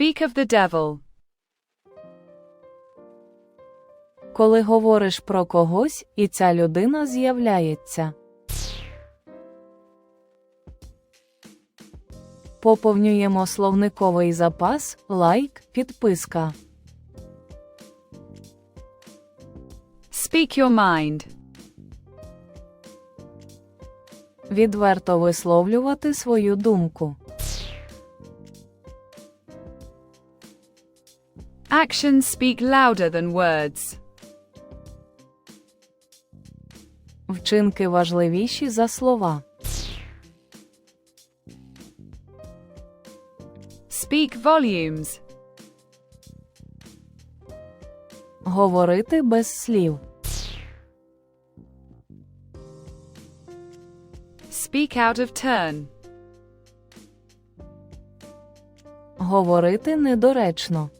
Speak of the devil. Коли говориш про когось, і ця людина з'являється. Поповнюємо словниковий запас, лайк, підписка. Speak your mind. Відверто висловлювати свою думку. Actions speak louder than words. Вчинки важливіші за слова. Speak volumes. Говорити без слів. Speak out of turn. Говорити недоречно.